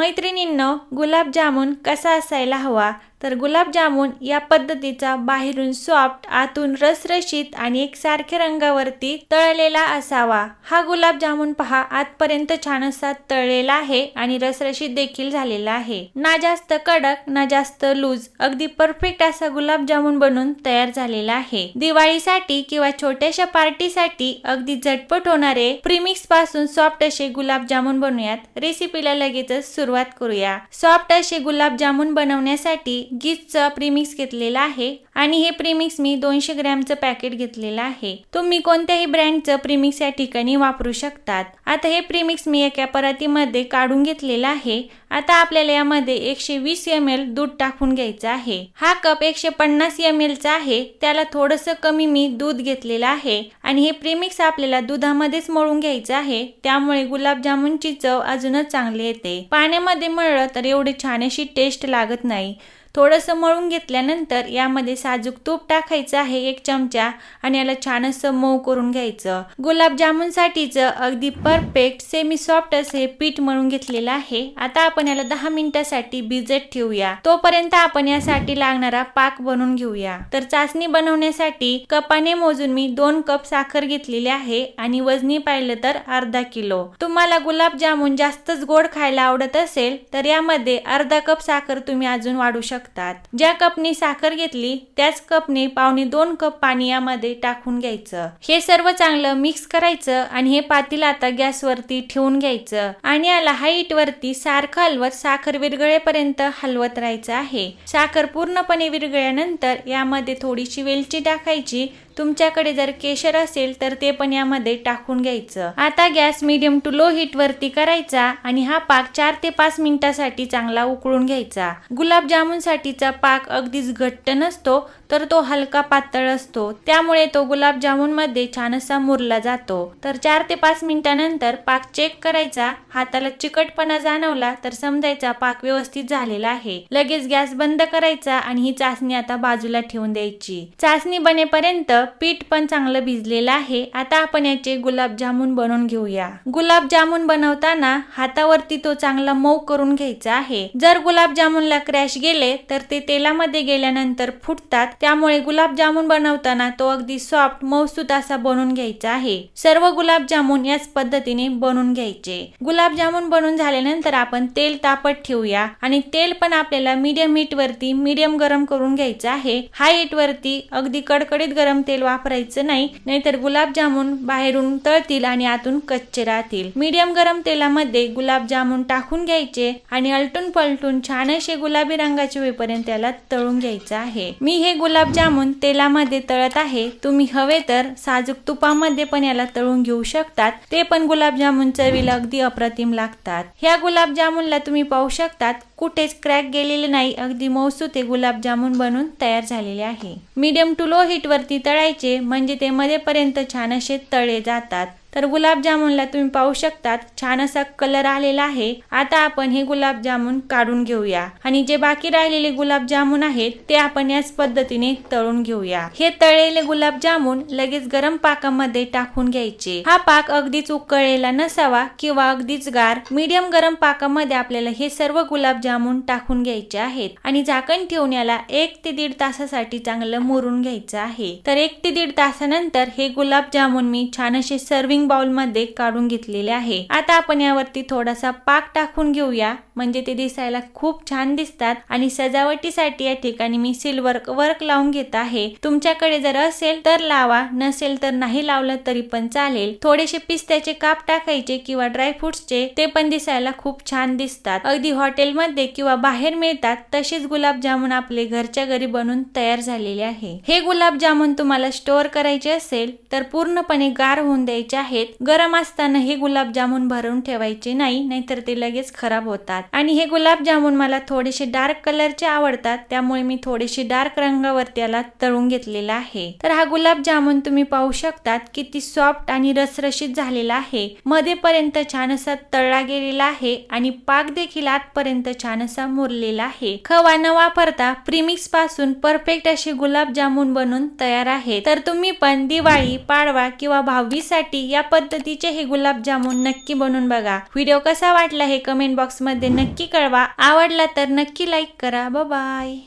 मैत्रिणींनो गुलाबजामुन कसा असायला हवा? तर गुलाबजामुन या पद्धतीचा बाहेरून सॉफ्ट आतून रसरशीत आणि एकसारख्या रंगावरती तळलेला असावा. हा गुलाबजामुन पहा आतपर्यंत छान असा तळलेला आहे आणि रसरशीत देखील झालेला आहे. ना जास्त कडक ना जास्त लूज अगदी परफेक्ट असा गुलाबजामुन बनून तयार झालेला आहे. दिवाळीसाठी किंवा छोट्याशा पार्टीसाठी अगदी झटपट होणारे प्रीमिक्सपासून सॉफ्ट असे गुलाबजामुन बनवूयात रेसिपीला लगेचच सुरुवात करूया. सॉफ्ट असे गुलाबजामुन बनवण्यासाठी गीजचा प्रीमिक्स घेतलेला आहे. आणि हे प्रीमिक्स मी दोनशे ग्रॅमचं पॅकेट घेतलेलं आहे. तुम्ही कोणत्याही ब्रँडचं प्रीमिक्स या ठिकाणी वापरू शकतात. आता हे प्रीमिक्स मी एका परातीमध्ये काढून घेतलेलं आहे. आता आपल्याला यामध्ये एकशे वीस एम एल दूध टाकून घ्यायचं आहे. हा कप एकशे पन्नास एम एलचा आहे. त्याला थोडंसं कमी मी दूध घेतलेलं आहे. आणि हे प्रीमिक्स आपल्याला दुधामध्येच मळून घ्यायचं आहे. त्यामुळे गुलाबजामुनची चव अजूनच चांगली येते. पाण्यामध्ये मळलं तर एवढी छान अशी टेस्ट लागत नाही. थोडंसं मळून घेतल्यानंतर यामध्ये साजूक तूप टाकायचं आहे एक चमचा आणि याला छान असं मऊ करून घ्यायचं. गुलाबजामुनसाठीचं अगदी परफेक्ट सेमी सॉफ्ट असे पीठ मळून घेतलेलं आहे. आता आपण याला दहा मिनिटासाठी भिजत ठेवूया. तोपर्यंत आपण यासाठी लागणारा पाक बनवून घेऊया. तर चाचणी बनवण्यासाठी कपाने मोजून मी दोन कप साखर घेतलेली आहे आणि वजनी पाहिलं तर अर्धा किलो. तुम्हाला गुलाबजामुन जास्तच गोड खायला आवडत असेल तर यामध्ये अर्धा कप साखर तुम्ही अजून वाढू शकता. शकतात. ज्या कपनी साखर घेतली त्याच कपने पावणे दोन कप पाणी यामध्ये टाकून घ्यायचं. हे सर्व चांगलं मिक्स करायचं आणि हे पातील आता गॅसवरती ठेवून घ्यायचं. आणि याला हाईट वरती सारखं हलवत साखर विरगळेपर्यंत हलवत राहायचं आहे. साखर पूर्णपणे विरगळल्यानंतर यामध्ये थोडीशी वेलची टाकायची. तुमच्याकडे जर केशर असेल तर ते पण यामध्ये टाकून घ्यायचं. आता gas medium to low heat वरती करायचा आणि हा पाक चार ते पाच मिनिटासाठी चांगला उकळून घ्यायचा. गुलाबजामुन साठीचा पाक अगदीच घट्ट नसतो तर तो हलका पातळ असतो. त्यामुळे तो गुलाबजामुनमध्ये छान असा मुरला जातो. तर चार ते पाच मिनिटानंतर पाक चेक करायचा. हाताला चिकटपणा जाणवला तर समजायचा पाक व्यवस्थित झालेला आहे. लगेच गॅस बंद करायचा आणि ही चाचणी आता बाजूला ठेवून द्यायची. चाचणी बनेपर्यंत पीठ पण चांगलं भिजलेलं आहे. आता आपण याचे गुलाबजामुन बनवून घेऊया. गुलाबजामुन बनवताना हातावरती तो चांगला मऊ करून घ्यायचा आहे. जर गुलाबजामुनला क्रॅश गेले तर ते तेलामध्ये गेल्यानंतर फुटतात. त्यामुळे गुलाबजामुन बनवताना तो अगदी सॉफ्ट मऊसूत असा बनवून घ्यायचा आहे. सर्व गुलाबजामुन याच पद्धतीने बनवून घ्यायचे. गुलाबजामुन बनवून झाल्यानंतर आपण तेल तापत ठेवूया. आणि तेल पण आपल्याला मीडियम हीट वरती मीडियम गरम करून घ्यायचं आहे. हाय हीट वरती अगदी कडकडीत गरम तेल वापरायचं नाही. नाहीतर गुलाबजामुन बाहेरून तळतील आणि आतून कच्चे राहतील. मीडियम गरम तेलामध्ये गुलाबजामुन टाकून घ्यायचे आणि अलटून पलटून छान असे गुलाबी रंगाचे होईपर्यंत त्याला तळून घ्यायचं आहे. मी हे गुलाबजामुन तेलामध्ये तळत आहे. तुम्ही हवे तर साजूक तुपामध्ये पण याला तळून घेऊ शकतात. ते पण गुलाबजामुन चवीला अगदी अप्रतिम लागतात. ह्या गुलाबजामुनला तुम्ही पाहू शकतात कुठेच क्रॅक गेलेले नाही. अगदी मौसूत हे गुलाबजामुन बनून तयार झालेले आहे. मीडियम टू लो हीट वरती तळायचे म्हणजे ते मध्येपर्यंत छान असे तळे जातात. तर गुलाबजामुनला तुम्ही पाहू शकतात छान असा कलर आलेला आहे. आता आपण हे गुलाबजामुन काढून घेऊया. आणि जे बाकी राहिलेले गुलाबजामुन आहेत ते आपण याच पद्धतीने तळून घेऊया. हे तळलेले गुलाबजामुन लगेच गरम पाकामध्ये टाकून घ्यायचे. हा पाक अगदीच उकळलेला नसावा किंवा अगदीच गार मीडियम गरम पाकामध्ये आपल्याला हे सर्व गुलाबजामुन टाकून घ्यायचे आहेत. आणि झाकण ठेवून याला एक ते दीड तासासाठी चांगलं मुरून घ्यायचं आहे. तर एक ते दीड तासानंतर हे गुलाबजामुन मी छान असे सर्विंग बाउलमध्ये काढून घेतलेले आहे. आता आपण यावरती थोडासा पाक टाकून घेऊया. म्हणजे ते दिसायला खूप छान दिसतात. आणि सजावटीसाठी या ठिकाणी मी सिल्वर वर्क लावून घेत आहे. तुमच्याकडे जर असेल तर लावा. नसेल तर नाही लावलं तरी पण चालेल. थोडेसे पिस्त्याचे काप टाकायचे किंवा ड्रायफ्रुट्सचे ते पण दिसायला खूप छान दिसतात. अगदी हॉटेलमध्ये किंवा बाहेर मिळतात. तसेच गुलाबजामुन आपले घरच्या घरी बनून तयार झालेले आहे. हे गुलाबजामुन तुम्हाला स्टोअर करायचे असेल तर पूर्णपणे गार होऊन द्यायचे आहेत. गरम असताना हे गुलाबजामुन भरून ठेवायचे नाही नाहीतर ते लगेच खराब होतात. आणि हे गुलाबजामुन मला थोडेसे डार्क कलरचे आवडतात त्यामुळे मी थोडेसे डार्क रंगावर त्याला तळून घेतलेला आहे. तर हा गुलाबजामुन तुम्ही पाहू शकतात किती सॉफ्ट आणि रसरशीत झालेला आहे. मध्येपर्यंत छान असा तळला गेलेला आहे आणि पाक देखील आतपर्यंत छान असा मुरलेला आहे. खवा न वापरता प्रीमिक्सपासून परफेक्ट असे गुलाबजामुन बनून तयार आहे तर तुम्ही पण दिवाळी पाडवा किंवा भावीसाठी या या पद्धतीचे हे गुलाबजामुन नक्की बनवून बघा. व्हिडिओ कसा वाटला हे कमेंट बॉक्समध्ये नक्की कळवा. आवडला तर नक्की लाईक करा. बाय